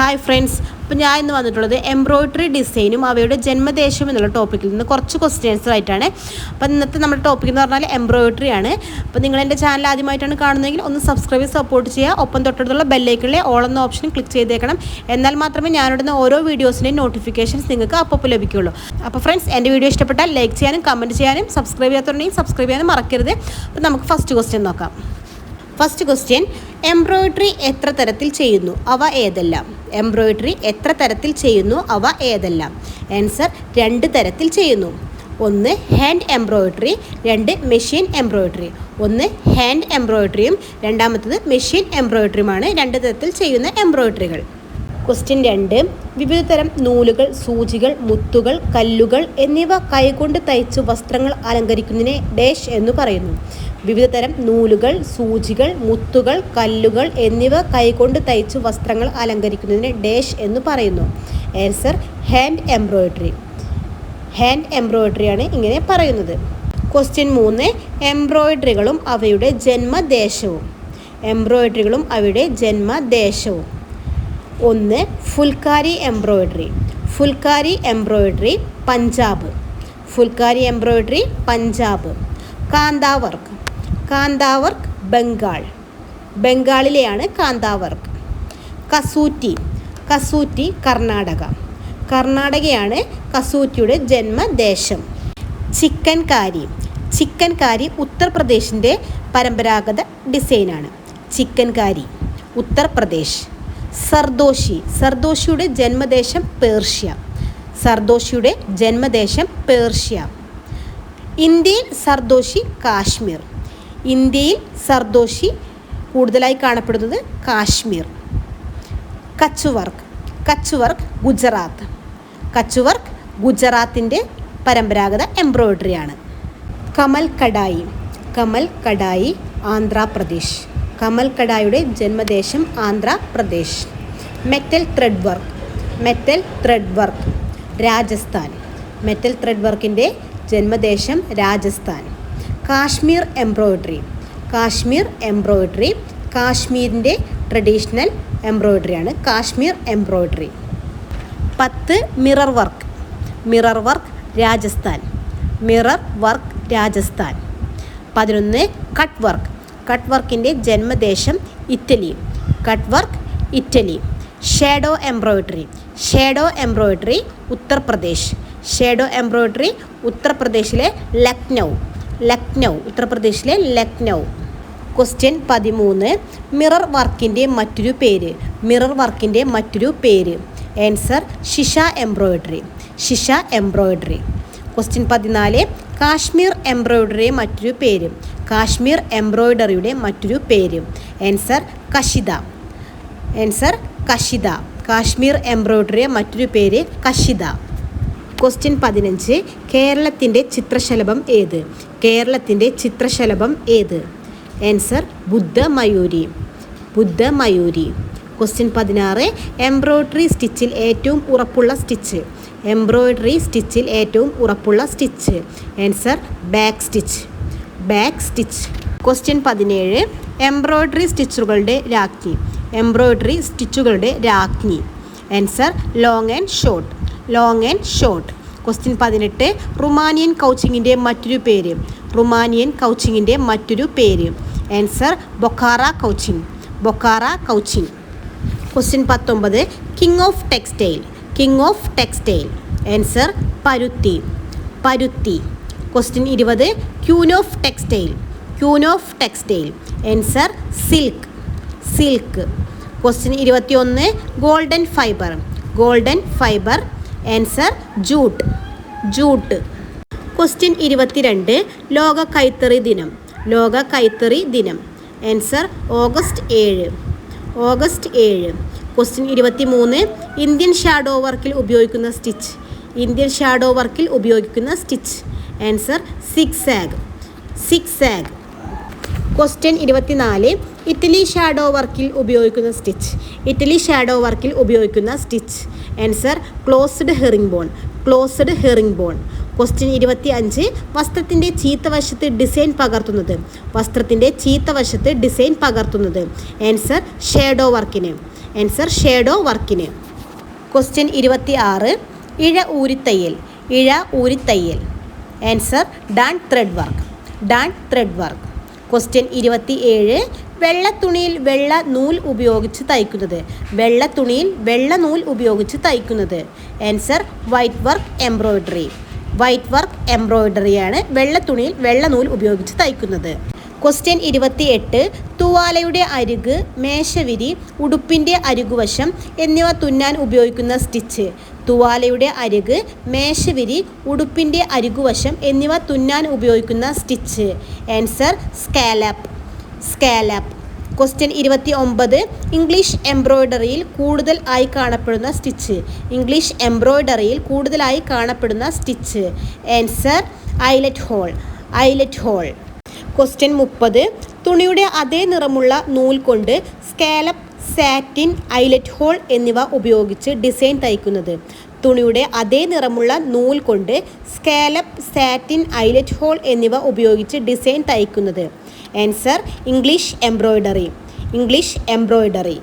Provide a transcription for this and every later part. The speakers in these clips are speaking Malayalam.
ഹായ് ഫ്രണ്ട്സ് അപ്പോൾ ഞാൻ ഇന്ന് വന്നിട്ടുള്ളത് എംബ്രോയ്ഡറി ഡിസൈനും അവയുടെ ജന്മദേശം എന്നുള്ള ടോപ്പിക്കിൽ നിന്ന് കുറച്ച് ക്വസ്റ്റ്യൻസ് ആയിട്ടാണ്. അപ്പോൾ ഇന്നത്തെ നമ്മുടെ ടോപ്പിക് എന്ന് പറഞ്ഞാൽ എംബ്രോയ്ഡറി ആണ്. അപ്പോൾ നിങ്ങൾ എന്റെ ചാനൽ ആദ്യമായിട്ടാണ് കാണുന്നതെങ്കിൽ ഒന്ന് സബ്സ്ക്രൈബ് സപ്പോർട്ട് ചെയ്യുക. ഒപ്പം തൊട്ടടുത്തുള്ള ബെല്ലേക്കുള്ള ഓൾ എന്ന ഓപ്ഷൻ ക്ലിക്ക് ചെയ്തേക്കണം. എന്നാൽ മാത്രമേ ഞാനിടുന്ന ഓരോ വീഡിയോസിന്റെയും നോട്ടിഫിക്കേഷൻസ് നിങ്ങൾക്ക് അപ്പോൾ ലഭിക്കുകയുള്ളൂ. അപ്പോൾ ഫ്രണ്ട്സ് എന്റെ വീഡിയോ ഇഷ്ടപ്പെട്ടാൽ ലൈക്ക് ചെയ്യാനും കമന്റ് ചെയ്യാനും സബ്സ്ക്രൈബ് ചെയ്യാത്തവരുണ്ടെങ്കിൽ സബ്സ്ക്രൈബ് ചെയ്യാനും മറക്കരുത്. അപ്പോൾ നമുക്ക് ഫസ്റ്റ് ക്വസ്റ്റ്യൻ നോക്കാം. ഫസ്റ്റ് ക്വസ്റ്റ്യൻ എംബ്രോയിഡറി എത്ര തരത്തിൽ ചെയ്യുന്നു? അവ ഏതെല്ലാം? എംബ്രോയിഡറി എത്ര തരത്തിൽ ചെയ്യുന്നു? അവ ഏതെല്ലാം? ആൻസർ രണ്ട് തരത്തിൽ ചെയ്യുന്നു. ഒന്ന് ഹാൻഡ് എംബ്രോയിഡറി രണ്ട് മെഷീൻ എംബ്രോയിഡറി ഒന്ന് ഹാൻഡ് എംബ്രോയിഡറിയും രണ്ടാമത്തത് മെഷീൻ എംബ്രോയിഡറിയുമാണ് രണ്ട് തരത്തിൽ ചെയ്യുന്ന എംബ്രോയ്ഡറികൾ ക്വസ്റ്റ്യൻ രണ്ട്. വിവിധ തരം നൂലുകൾ സൂചികൾ മുത്തുകൾ കല്ലുകൾ എന്നിവ കൈകൊണ്ട് തയ്ച്ച് വസ്ത്രങ്ങൾ അലങ്കരിക്കുന്നതിനെ ഡേഷ് എന്ന് പറയുന്നു. വിവിധ തരം നൂലുകൾ സൂചികൾ മുത്തുകൾ കല്ലുകൾ എന്നിവ കൈകൊണ്ട് തയ്ച്ച് വസ്ത്രങ്ങൾ അലങ്കരിക്കുന്നതിന് ഡേഷ് എന്ന് പറയുന്നു. ആൻസർ ഹാൻഡ് എംബ്രോയിഡറി ഹാൻഡ് എംബ്രോയിഡറിയാണ് ഇങ്ങനെ പറയുന്നത്. ക്വസ്റ്റ്യൻ മൂന്ന്. എംബ്രോയിഡറികളും അവയുടെ ജന്മദേശവും. എംബ്രോയിഡറികളും അവയുടെ ജന്മദേശവും. ഒന്ന് phulkari embroidery. Phulkari embroidery Punjab. Phulkari embroidery Punjab. Kantha work. Kantha work kantha work Bengal. ബംഗാളിലെയാണ് kantha work. Kasuti. Kasuti Karnataka. കർണാടകയാണ് കസൂറ്റിയുടെ ജന്മദേശം. ചിക്കൻകാരി. ചിക്കൻകാരി ചിക്കൻ കാരി ഉത്തർപ്രദേശിന്റെ പരമ്പരാഗത ഡിസൈനാണ്. ചിക്കൻകാരി. ഉത്തർപ്രദേശ്. സർദോഷി. സർദോഷിയുടെ ജന്മദേശം പേർഷ്യ. സർദോഷിയുടെ ജന്മദേശം പേർഷ്യ. ഇന്ത്യയിൽ സർദോഷി കാശ്മീർ. ഇന്ത്യയിൽ സർദോഷി കൂടുതലായി കാണപ്പെടുന്നത് Kashmir. Kutch work Kutch work Gujarat. Kutch work ഗുജറാത്തിന്റെ പരമ്പരാഗത എംബ്രോയ്ഡറിയാണ്. കമൽ കടായി കമൽ കടായി ആന്ധ്രാപ്രദേശ്. കമൽ കടായുടെ ജന്മദേശം Andhra Pradesh. Metal thread work. Metal thread work. Rajasthan. Metal thread വർക്കിന്റെ ജന്മദേശം രാജസ്ഥാൻ. കാശ്മീർ എംബ്രോയ്ഡറി. കാശ്മീർ എംബ്രോയ്ഡറി. കാശ്മീരിന്റെ ട്രഡീഷണൽ എംബ്രോയ്ഡറിയാണ് കാശ്മീർ എംബ്രോയ്ഡറി. പത്ത് mirror work. Mirror work Rajasthan. Mirror work Rajasthan. പതിനൊന്ന് കട്ട് വർക്ക്. കട്ട് വർക്കിന്റെ ജന്മദേശം Italy. Cut work Italy. Shadow embroidery. Shadow embroidery Uttar Pradesh. Shadow embroidery ഉത്തർപ്രദേശിലെ ലക്നൗ. ലക്നൗ ഉത്തർപ്രദേശിലെ ലക്നൗ. ക്വസ്റ്റ്യൻ പതിമൂന്ന്. മിറർ വർക്കിന്റെ മറ്റൊരു പേര്. മിറർ വർക്കിന്റെ മറ്റൊരു പേര്. Answer shisha embroidery. Shisha embroidery. Question പതിനാല്. കാശ്മീർ എംബ്രോയിഡറി മറ്റൊരു പേര്. കാശ്മീർ എംബ്രോയ്ഡറിയുടെ മറ്റൊരു പേര്. ആൻസർ കഷിത. ആൻസർ കഷിത. കാശ്മീർ എംബ്രോയ്ഡറിയെ മറ്റൊരു പേര് കഷിത. ക്വസ്റ്റ്യൻ പതിനഞ്ച്. കേരളത്തിന്റെ ചിത്രശലഭം ഏത്? കേരളത്തിന്റെ ചിത്രശലഭം ഏത്? ആൻസർ ബുദ്ധമയൂരി. ബുദ്ധമയൂരി. ക്വസ്റ്റ്യൻ പതിനാറ്. എംബ്രോയ്ഡറി സ്റ്റിച്ചിൽ ഏറ്റവും ഉറപ്പുള്ള സ്റ്റിച്ച്. എംബ്രോയ്ഡറി സ്റ്റിച്ചിൽ ഏറ്റവും ഉറപ്പുള്ള stitch. Answer back stitch back stitch. Question പതിനേഴ്. എംബ്രോയ്ഡറി സ്റ്റിച്ചുകളുടെ രാജ്ഞി. എംബ്രോയ്ഡറി സ്റ്റിച്ചുകളുടെ രാജ്ഞി. Answer long and short long and short question പതിനെട്ട്. റുമാനിയൻ കൗച്ചിങ്ങിന്റെ മറ്റൊരു പേര്. റുമാനിയൻ കൗച്ചിങ്ങിന്റെ മറ്റൊരു പേര്. Answer Bokhara couching Bokhara couching question പത്തൊമ്പത്. King of textile king of textile answer പരുത്തി പരുത്തി ക്വസ്റ്റ്യൻ ഇരുപത്. Queen of textile queen of textile answer silk silk question ഇരുപത്തിയൊന്ന്. Golden fibre golden fibre answer jute jute question ഇരുപത്തിരണ്ട്. ലോക കൈത്തറി ദിനം. ലോക കൈത്തറി ദിനം. ആൻസർ ഓഗസ്റ്റ് ഏഴ്. ഓഗസ്റ്റ് ഏഴ്. ക്വസ്റ്റ്യൻ ഇരുപത്തി മൂന്ന് ഇന്ത്യൻ ഷാഡോ വർക്കിൽ ഉപയോഗിക്കുന്ന സ്റ്റിച്ച് ഇന്ത്യൻ ഷാഡോ വർക്കിൽ ഉപയോഗിക്കുന്ന stitch answer zigzag zigzag question ഇരുപത്തിനാല്. ഇറ്റലി ഷാഡോ വർക്കിൽ ഉപയോഗിക്കുന്ന സ്റ്റിച്ച് ഇറ്റലി ഷാഡോ വർക്കിൽ ഉപയോഗിക്കുന്ന stitch answer closed herringbone closed herringbone question ഇരുപത്തി അഞ്ച് വസ്ത്രത്തിന്റെ ചീത്ത വശത്ത് ഡിസൈൻ പകർത്തുന്നത്. വസ്ത്രത്തിന്റെ ചീത്ത വശത്ത് ഡിസൈൻ പകർത്തുന്നത്. ആൻസർ ഷേഡോ വർക്കിന് ആൻസർ ഷേഡോ വർക്കിന് ക്വസ്റ്റ്യൻ ഇരുപത്തി ആറ് ഇഴ ഊരിത്തയ്യൽ. ഇഴ ഊരിത്തയ്യൽ. Answer drawn thread work drawn thread work question ഇരുപത്തി ഏഴ് വെള്ള തുണിയിൽ വെള്ള നൂൽ ഉപയോഗിച്ച് തയ്ക്കുന്നത്. വെള്ള തുണിയിൽ വെള്ള നൂൽ ഉപയോഗിച്ച് തയ്ക്കുന്നത്. Answer white work embroidery white work എംബ്രോയ്ഡറിയാണ് വെള്ള തുണിയിൽ വെള്ള നൂൽ ഉപയോഗിച്ച് തയ്ക്കുന്നത്. ക്വസ്റ്റ്യൻ ഇരുപത്തി എട്ട് തൂവാലയുടെ അരുക് മേശവിരി ഉടുപ്പിന്റെ അരുകുവശം എന്നിവ തുന്നാൻ ഉപയോഗിക്കുന്ന സ്റ്റിച്ച്. തൂവാലയുടെ അരുക് മേശവിരി ഉടുപ്പിന്റെ അരുകുവശം എന്നിവ തുന്നാൻ ഉപയോഗിക്കുന്ന stitch. Answer scallop. Scallop. Question ഇരുപത്തി ഒമ്പത് ഇംഗ്ലീഷ് എംബ്രോയ്ഡറിയിൽ കൂടുതൽ ആയി കാണപ്പെടുന്ന സ്റ്റിച്ച്. ഇംഗ്ലീഷ് എംബ്രോയ്ഡറിയിൽ കൂടുതലായി കാണപ്പെടുന്ന stitch. Answer eyelet hole. Eyelet hole. Question മുപ്പത്. തുണിയുടെ അതേ നിറമുള്ള നൂൽ കൊണ്ട് സ്കാലപ്പ് സാറ്റിൻ ഐലറ്റ് ഹോൾ എന്നിവ ഉപയോഗിച്ച് ഡിസൈൻ തയ്ക്കുന്നത്. തുണിയുടെ അതേ നിറമുള്ള നൂൽ കൊണ്ട് സ്കാലപ്പ് സാറ്റിൻ ഐലറ്റ് ഹോൾ എന്നിവ ഉപയോഗിച്ച് ഡിസൈൻ തയ്ക്കുന്നത്. Answer English embroidery English embroidery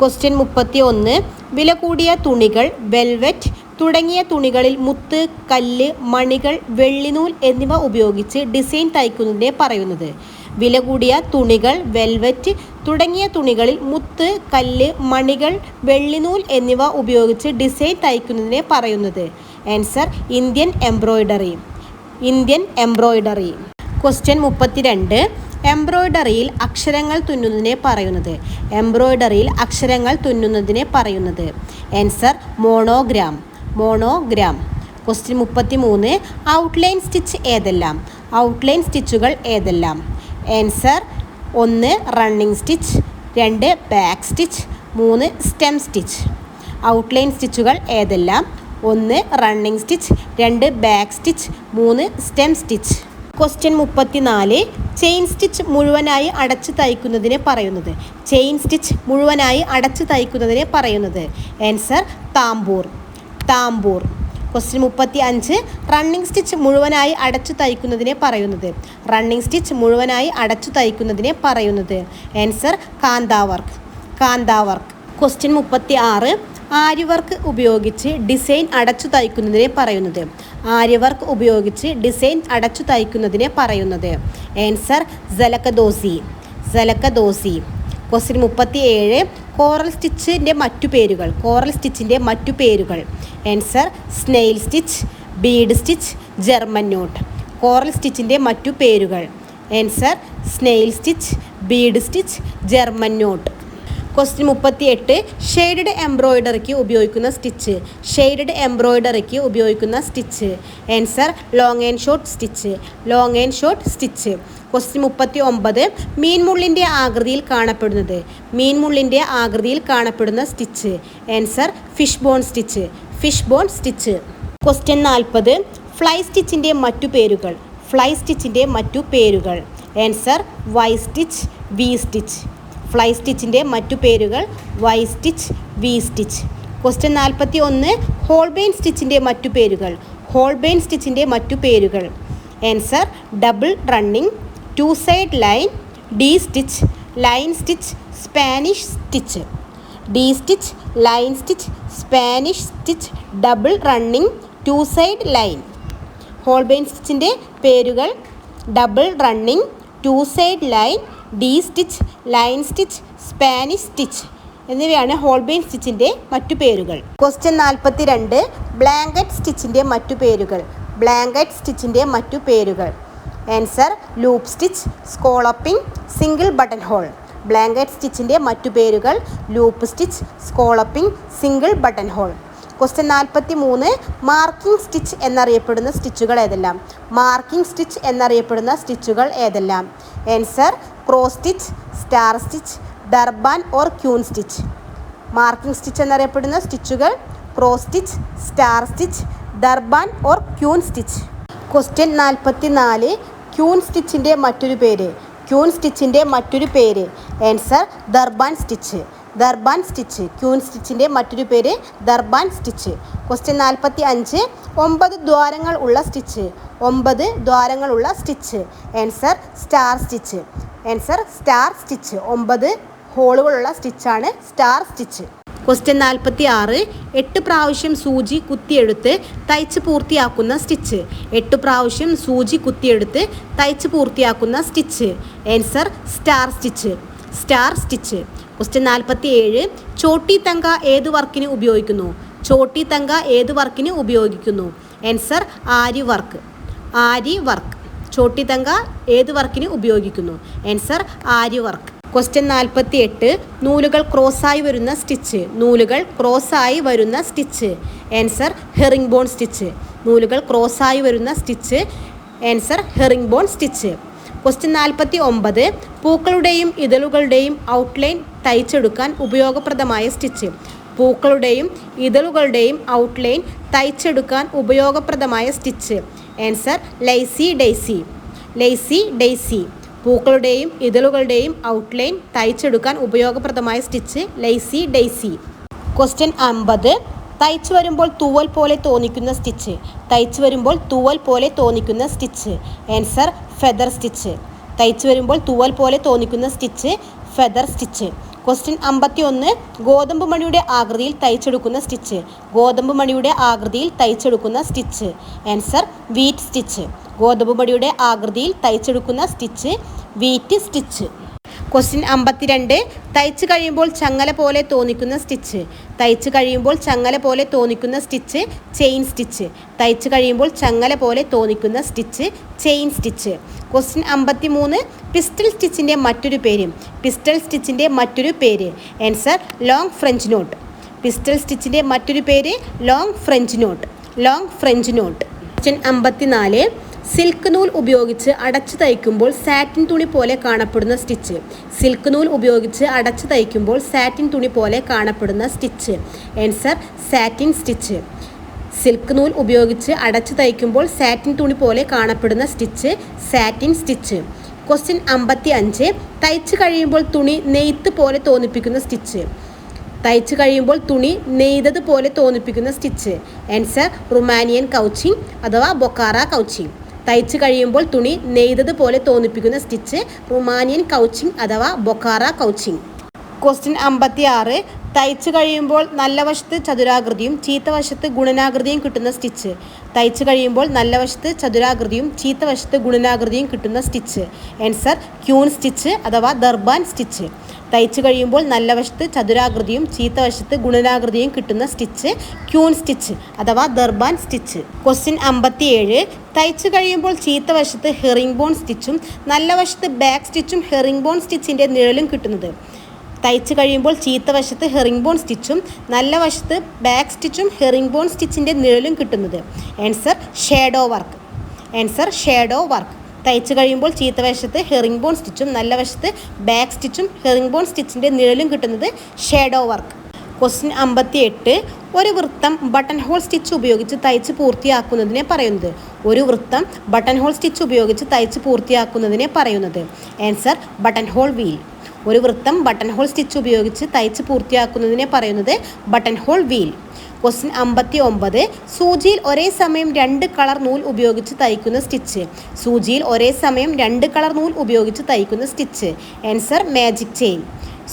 question മുപ്പത്തി ഒന്ന് വില കൂടിയ തുണികൾ വെൽവെറ്റ് തുടങ്ങിയ തുണികളിൽ മുത്ത് കല്ല് മണികൾ വെള്ളിനൂൽ എന്നിവ ഉപയോഗിച്ച് ഡിസൈൻ തയ്ക്കുന്നതിനെ പറയുന്നത്. വില കൂടിയ തുണികൾ വെൽവെറ്റ് തുടങ്ങിയ തുണികളിൽ മുത്ത് കല്ല് മണികൾ വെള്ളിനൂൽ എന്നിവ ഉപയോഗിച്ച് ഡിസൈൻ തയ്ക്കുന്നതിനെ പറയുന്നത്. Answer Indian embroidery. Indian embroidery. Question മുപ്പത്തിരണ്ട്. എംബ്രോയ്ഡറിയിൽ അക്ഷരങ്ങൾ തുന്നുന്നതിനെ പറയുന്നത്. എംബ്രോയ്ഡറിയിൽ അക്ഷരങ്ങൾ തുന്നുന്നതിനെ പറയുന്നത്. Answer monogram. മോണോഗ്രാം. ക്വസ്റ്റ്യൻ മുപ്പത്തി മൂന്ന് ഔട്ട്ലൈൻ സ്റ്റിച്ച് ഏതെല്ലാം? ഔട്ട്ലൈൻ സ്റ്റിച്ചുകൾ ഏതെല്ലാം? ആൻസർ ഒന്ന് റണ്ണിങ് സ്റ്റിച്ച് രണ്ട് ബാക്ക് സ്റ്റിച്ച് മൂന്ന് സ്റ്റെം സ്റ്റിച്ച്. ഔട്ട്ലൈൻ സ്റ്റിച്ചുകൾ ഏതെല്ലാം? ഒന്ന് റണ്ണിങ് സ്റ്റിച്ച് രണ്ട് ബാക്ക് സ്റ്റിച്ച് മൂന്ന് സ്റ്റെം സ്റ്റിച്ച്. ക്വസ്റ്റ്യൻ മുപ്പത്തിനാല് ചെയിൻ സ്റ്റിച്ച് മുഴുവനായി അടച്ച് തയ്ക്കുന്നതിനെ പറയുന്നത്. ചെയിൻ സ്റ്റിച്ച് മുഴുവനായി അടച്ച് തയ്ക്കുന്നതിനെ പറയുന്നത്. ആൻസർ താമ്പൂർ താമ്പൂർ ക്വസ്റ്റ്യൻ മുപ്പത്തി അഞ്ച് റണ്ണിങ് സ്റ്റിച്ച് മുഴുവനായി അടച്ചു തയ്ക്കുന്നതിനെ പറയുന്നത്. റണ്ണിങ് സ്റ്റിച്ച് മുഴുവനായി അടച്ചു തയ്ക്കുന്നതിനെ പറയുന്നത്. ആൻസർ കാന്താവർക്ക്. കാന്താവർക്ക്. ക്വസ്റ്റ്യൻ മുപ്പത്തി ആറ് ആര്യവർക്ക് ഉപയോഗിച്ച് ഡിസൈൻ അടച്ചു തയ്ക്കുന്നതിനെ പറയുന്നത്. ആര്യവർക്ക് ഉപയോഗിച്ച് ഡിസൈൻ അടച്ചു തയ്ക്കുന്നതിനെ പറയുന്നത്. ആൻസർ ജലക്കദോസി ജലക്കദോസി ക്വസ്റ്റ്യൻ മുപ്പത്തി ഏഴ് കോറൽ സ്റ്റിച്ചിന്റെ മറ്റു പേരുകൾ കോറൽ സ്റ്റിച്ചിന്റെ മറ്റു പേരുകൾ. Answer snail stitch bead stitch German knot. Coral സ്റ്റിച്ചിന്റെ മറ്റു പേരുകൾ. Answer snail stitch bead stitch German knot. Question മുപ്പത്തി എട്ട് ഷെയ്ഡഡ് എംബ്രോയിഡറിക്ക് ഉപയോഗിക്കുന്ന സ്റ്റിച്ച്. ഷെയ്ഡഡ് എംബ്രോയിഡറിക്ക് ഉപയോഗിക്കുന്ന stitch. Answer long and short stitch. Long and short stitch. Question മുപ്പത്തി ഒമ്പത് മീൻമുള്ളിന്റെ ആകൃതിയിൽ കാണപ്പെടുന്നത്. മീൻമുള്ളിന്റെ ആകൃതിയിൽ കാണപ്പെടുന്ന stitch. Answer fishbone stitch. Fishbone stitch. Question നാൽപ്പത് ഫ്ലൈ സ്റ്റിച്ചിന്റെ മറ്റു പേരുകൾ. ഫ്ലൈ സ്റ്റിച്ചിന്റെ മറ്റു പേരുകൾ. Answer Y stitch V stitch. Fly സ്റ്റിച്ചിന്റെ മറ്റു പേരുകൾ Y stitch V stitch question നാൽപ്പത്തി ഒന്ന് ഹോൾബെയിൻ സ്റ്റിച്ചിന്റെ മറ്റു പേരുകൾ. ഹോൾബെയിൻ സ്റ്റിച്ചിന്റെ മറ്റു പേരുകൾ. Answer double running two side line D stitch line stitch Spanish stitch D stitch line stitch Spanish stitch double running two side line Holbein സ്റ്റിച്ചിന്റെ പേരുകൾ double running two side line D stitch line stitch Spanish stitch എന്നിവയാണ് ഹോൾബെയിൻ സ്റ്റിച്ചിന്റെ മറ്റു പേരുകൾ. ക്വസ്റ്റ്യൻ നാൽപ്പത്തി രണ്ട് ബ്ലാങ്കറ്റ് സ്റ്റിച്ചിന്റെ മറ്റു പേരുകൾ. ബ്ലാങ്കറ്റ് സ്റ്റിച്ചിന്റെ മറ്റു പേരുകൾ. Answer loop stitch scalloping single button hole blanket സ്റ്റിച്ചിന്റെ മറ്റു പേരുകൾ loop stitch scalloping single button hole question നാൽപ്പത്തി മൂന്ന് മാർക്കിംഗ് സ്റ്റിച്ച് എന്നറിയപ്പെടുന്ന സ്റ്റിച്ചുകൾ ഏതെല്ലാം? മാർക്കിംഗ് സ്റ്റിച്ച് എന്നറിയപ്പെടുന്ന സ്റ്റിച്ചുകൾ ഏതെല്ലാം? Answer cross stitch star stitch Durban or queen stitch marking stitch എന്നറിയപ്പെടുന്ന സ്റ്റിച്ചുകൾ cross stitch star stitch Durban or queen stitch question നാൽപ്പത്തി നാല് ക്യൂൺ സ്റ്റിച്ചിന്റെ മറ്റൊരു പേര്. ക്യൂൺ സ്റ്റിച്ചിന്റെ മറ്റൊരു പേര്. Answer Durban stitch Durban stitch queen സ്റ്റിച്ചിന്റെ മറ്റൊരു പേര് ദർബാൻ സ്റ്റിച്ച്. ക്വസ്റ്റ്യൻ നാൽപ്പത്തി അഞ്ച് ഒമ്പത് ദ്വാരങ്ങൾ ഉള്ള സ്റ്റിച്ച്. ഒമ്പത് ദ്വാരങ്ങളുള്ള stitch. Answer star stitch. Answer star stitch. ഒമ്പത് ഹോളുകളുള്ള സ്റ്റിച്ചാണ് സ്റ്റാർ സ്റ്റിച്ച്. ക്വസ്റ്റ്യൻ നാൽപ്പത്തി ആറ് എട്ട് പ്രാവശ്യം സൂചി കുത്തിയെടുത്ത് തയ്ച്ച് പൂർത്തിയാക്കുന്ന സ്റ്റിച്ച്. എട്ട് പ്രാവശ്യം സൂചി കുത്തിയെടുത്ത് തയ്ച്ച് പൂർത്തിയാക്കുന്ന stitch. Answer star stitch. Star stitch. Question നാൽപ്പത്തി ഏഴ് ചോട്ടി തങ്ക ഏത് വർക്കിന് ഉപയോഗിക്കുന്നു? ചോട്ടി തങ്ക ഏത് വർക്കിന് ഉപയോഗിക്കുന്നു? Answer aari work. Aari work. Chhoti തങ്ക ഏത് വർക്കിന് ഉപയോഗിക്കുന്നു? Answer aari work. ക്വസ്റ്റ്യൻ നാൽപ്പത്തി എട്ട് നൂലുകൾ ക്രോസായി വരുന്ന സ്റ്റിച്ച്. നൂലുകൾ ക്രോസായി വരുന്ന stitch. Answer herringbone stitch നൂലുകൾ ക്രോസായി വരുന്ന stitch. Answer herringbone stitch question നാൽപ്പത്തി ഒമ്പത് പൂക്കളുടെയും ഇതളുകളുടെയും ഔട്ട്ലൈൻ തയ്ച്ചെടുക്കാൻ ഉപയോഗപ്രദമായ സ്റ്റിച്ച് പൂക്കളുടെയും ഇതളുകളുടെയും ഔട്ട്ലൈൻ തയ്ച്ചെടുക്കാൻ ഉപയോഗപ്രദമായ stitch answer lazy daisy lazy daisy പൂക്കളുടെയും ഇതളുകളുടെയും ഔട്ട്ലൈൻ തയ്ച്ചെടുക്കാൻ ഉപയോഗപ്രദമായ സ്റ്റിച്ച് ലൈസി ഡെയ്സി ക്വസ്റ്റ്യൻ അമ്പത് തയ്ച്ചു വരുമ്പോൾ തൂവൽ പോലെ തോന്നിക്കുന്ന സ്റ്റിച്ച് തയ്ച്ചു വരുമ്പോൾ തൂവൽ പോലെ തോന്നിക്കുന്ന സ്റ്റിച്ച് ആൻസർ ഫെദർ സ്റ്റിച്ച് തയ്ച്ചു വരുമ്പോൾ തൂവൽ പോലെ തോന്നിക്കുന്ന സ്റ്റിച്ച് ഫെദർ സ്റ്റിച്ച് ക്വസ്റ്റ്യൻ അമ്പത്തി ഒന്ന് ഗോതമ്പ് മണിയുടെ ആകൃതിയിൽ തയ്ച്ചെടുക്കുന്ന സ്റ്റിച്ച് ഗോതമ്പ് മണിയുടെ ആകൃതിയിൽ തയ്ച്ചെടുക്കുന്ന സ്റ്റിച്ച് ആൻസർ വീറ്റ് സ്റ്റിച്ച് ഗോതമ്പ് മണിയുടെ ആകൃതിയിൽ തയ്ച്ചെടുക്കുന്ന സ്റ്റിച്ച് വീറ്റ് സ്റ്റിച്ച് ക്വസ്റ്റ്യൻ അമ്പത്തിരണ്ട്. തയ്ച്ചു കഴിയുമ്പോൾ ചങ്ങല പോലെ തോന്നിക്കുന്ന സ്റ്റിച്ച് തയ്ച്ചു കഴിയുമ്പോൾ ചങ്ങല പോലെ തോന്നിക്കുന്ന സ്റ്റിച്ച് ചെയിൻ സ്റ്റിച്ച് തയ്ച്ചു കഴിയുമ്പോൾ ചങ്ങല പോലെ തോന്നിക്കുന്ന സ്റ്റിച്ച് ചെയിൻ സ്റ്റിച്ച് ക്വസ്റ്റ്യൻ അമ്പത്തി മൂന്ന് പിസ്റ്റൽ സ്റ്റിച്ചിന്റെ മറ്റൊരു പേര്. പിസ്റ്റൽ സ്റ്റിച്ചിന്റെ മറ്റൊരു പേര്. Answer long French knot pistol സ്റ്റിച്ചിന്റെ മറ്റൊരു പേര് long French knot long French knot question അമ്പത്തിനാല്. സിൽക്ക് നൂൽ ഉപയോഗിച്ച് അടച്ചു തയ്ക്കുമ്പോൾ സാറ്റിൻ തുണി പോലെ കാണപ്പെടുന്ന സ്റ്റിച്ച്. സിൽക്ക് നൂൽ ഉപയോഗിച്ച് അടച്ചു തയ്ക്കുമ്പോൾ സാറ്റിൻ തുണി പോലെ കാണപ്പെടുന്ന stitch. Answer satin stitch silk നൂൽ ഉപയോഗിച്ച് അടച്ചു തയ്ക്കുമ്പോൾ സാറ്റിൻ തുണി പോലെ കാണപ്പെടുന്ന സ്റ്റിച്ച് സാറ്റിൻ സ്റ്റിച്ച് ക്വസ്റ്റ്യൻ അമ്പത്തി അഞ്ച് തയ്ച്ചു കഴിയുമ്പോൾ തുണി നെയ്ത്ത് പോലെ തോന്നിപ്പിക്കുന്ന സ്റ്റിച്ച്. തയ്ച്ചു കഴിയുമ്പോൾ തുണി നെയ്തത് പോലെ തോന്നിപ്പിക്കുന്ന സ്റ്റിച്ച്. ആൻസർ റുമാനിയൻ കൗച്ചിങ് അഥവാ ബൊക്കാറ കൗച്ചിങ് തയ്ച്ചു കഴിയുമ്പോൾ തുണി നെയ്തത് പോലെ തോന്നിപ്പിക്കുന്ന സ്റ്റിച്ച് റുമാനിയൻ കൗച്ചിങ് അഥവാ ബൊക്കാറ കൗച്ചിങ്. ക്വസ്റ്റ്യൻ അമ്പത്തി ആറ് തയ്ച്ചു കഴിയുമ്പോൾ നല്ല വശത്ത് ചതുരാകൃതിയും ചീത്ത വശത്ത് ഗുണനാകൃതിയും കിട്ടുന്ന സ്റ്റിച്ച്. തയ്ച്ചു കഴിയുമ്പോൾ നല്ല വശത്ത് ചതുരാകൃതിയും ചീത്ത വശത്ത് ഗുണനാകൃതിയും കിട്ടുന്ന സ്റ്റിച്ച്. ആൻസർ ക്യൂൺ സ്റ്റിച്ച് അഥവാ ദർബാൻ സ്റ്റിച്ച്. തയ്ച്ചു കഴിയുമ്പോൾ നല്ല വശത്ത് ചതുരാകൃതിയും ചീത്ത വശത്ത് ഗുണനാകൃതിയും കിട്ടുന്ന സ്റ്റിച്ച് ക്യൂൺ സ്റ്റിച്ച് അഥവാ ദർബാൻ സ്റ്റിച്ച്. ക്വസ്റ്റ്യൻ അമ്പത്തിയേഴ് തയ്ച്ചു കഴിയുമ്പോൾ ചീത്ത വശത്ത് ഹെറിംഗ് ബോൺ സ്റ്റിച്ചും നല്ല വശത്ത് ബാക്ക് സ്റ്റിച്ചും ഹെറിംഗ് ബോൺ സ്റ്റിച്ചിന്റെ നിഴലും കിട്ടുന്നത്. തയ്ച്ചു കഴിയുമ്പോൾ ചീത്ത വശത്ത് ഹെറിംഗ് ബോൺ സ്റ്റിച്ചും നല്ല വശത്ത് ബാക്ക് സ്റ്റിച്ചും ഹെറിംഗ് ബോൺ സ്റ്റിച്ചിന്റെ നിഴലും കിട്ടുന്നത്. Answer shadow work. Answer shadow work. തയ്ച്ചു കഴിയുമ്പോൾ ചീത്ത വശത്ത് ഹെറിംഗ് ബോൺ സ്റ്റിച്ചും നല്ല വശത്ത് ബാക്ക് സ്റ്റിച്ചും ഹെറിംഗ് ബോൺ സ്റ്റിച്ചിന്റെ നിഴലും കിട്ടുന്നത് ഷേഡോ വർക്ക് ക്വസ്റ്റ്യൻ അമ്പത്തി എട്ട് ഒരു വൃത്തം ബട്ടൺ ഹോൾ സ്റ്റിച്ച് ഉപയോഗിച്ച് തയ്ച്ച് പൂർത്തിയാക്കുന്നതിനെ പറയുന്നത്. ഒരു വൃത്തം ബട്ടൺ ഹോൾ സ്റ്റിച്ച് ഉപയോഗിച്ച് തയ്ച്ച് പൂർത്തിയാക്കുന്നതിനെ പറയുന്നത്. ആൻസർ ബട്ടൺ ഹോൾ വീൽ ഒരു വൃത്തം ബട്ടൺ ഹോൾ സ്റ്റിച്ച് ഉപയോഗിച്ച് തയ്ച്ച് പൂർത്തിയാക്കുന്നതിനെ പറയുന്നത് ബട്ടൺ ഹോൾ വീൽ ക്വസ്റ്റ്യൻ അമ്പത്തി ഒമ്പത് സൂചിയിൽ ഒരേ സമയം രണ്ട് കളർ നൂൽ ഉപയോഗിച്ച് തയ്ക്കുന്ന സ്റ്റിച്ച്. സൂചിയിൽ ഒരേ സമയം രണ്ട് കളർ നൂൽ ഉപയോഗിച്ച് തയ്ക്കുന്ന സ്റ്റിച്ച്. Answer magic chain.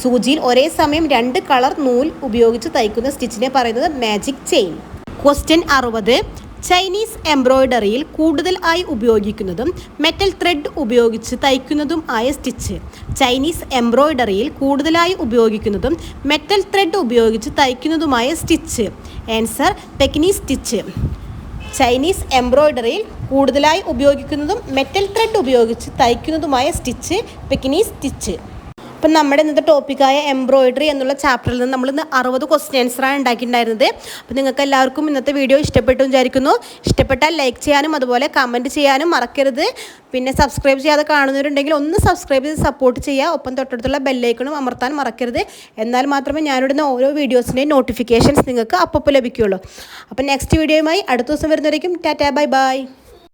സൂചിയിൽ ഒരേ സമയം രണ്ട് കളർ നൂൽ ഉപയോഗിച്ച് തയ്ക്കുന്ന സ്റ്റിച്ചിനെ പറയുന്നത് മാജിക് ചെയിൻ. ക്വസ്റ്റ്യൻ അറുപത്. ചൈനീസ് എംബ്രോയ്ഡറിയിൽ കൂടുതൽ ആയി ഉപയോഗിക്കുന്നതും മെറ്റൽ ത്രെഡ് ഉപയോഗിച്ച് തയ്ക്കുന്നതും ആയ സ്റ്റിച്ച്. ചൈനീസ് എംബ്രോയ്ഡറിയിൽ കൂടുതലായി ഉപയോഗിക്കുന്നതും മെറ്റൽ ത്രെഡ് ഉപയോഗിച്ച് തയ്ക്കുന്നതുമായ stitch. Answer Pekinese stitch. Chinese എംബ്രോയ്ഡറിയിൽ കൂടുതലായി ഉപയോഗിക്കുന്നതും മെറ്റൽ ത്രെഡ് ഉപയോഗിച്ച് തയ്ക്കുന്നതുമായ സ്റ്റിച്ച് പെക്നീസ് സ്റ്റിച്ച്. അപ്പം നമ്മുടെ ഇന്നത്തെ ടോപ്പിക്കായ എംബ്രോയിഡറി എന്നുള്ള ചാപ്റ്ററിൽ നിന്ന് നമ്മൾ ഇന്ന് അറുപത് ക്വസ്റ്റ്യൻസറാണ് ഉണ്ടാക്കിയിട്ടുണ്ടായിരുന്നത്. അപ്പം നിങ്ങൾക്ക് എല്ലാവർക്കും ഇന്നത്തെ വീഡിയോ ഇഷ്ടപ്പെട്ടു വിചാരിക്കുന്നു. ഇഷ്ടപ്പെട്ടാൽ ലൈക്ക് ചെയ്യാനും അതുപോലെ കമന്റ് ചെയ്യാനും മറക്കരുത്. പിന്നെ സബ്സ്ക്രൈബ് ചെയ്യാതെ കാണുന്നവരുണ്ടെങ്കിൽ ഒന്ന് സബ്സ്ക്രൈബ് ചെയ്ത് സപ്പോർട്ട് ചെയ്യുക. ഒപ്പം തൊട്ടടുത്തുള്ള ബെല്ലൈക്കണും അമർത്താൻ മറക്കരുത്. എന്നാൽ മാത്രമേ ഞാനിടുന്ന ഓരോ വീഡിയോസിന്റെയും നോട്ടിഫിക്കേഷൻസ് നിങ്ങൾക്ക് അപ്പപ്പോൾ ലഭിക്കുകയുള്ളൂ. അപ്പം നെക്സ്റ്റ് വീഡിയോയുമായി അടുത്ത ദിവസം വരുന്നവരേക്കും ടാറ്റാ ബൈ ബൈ.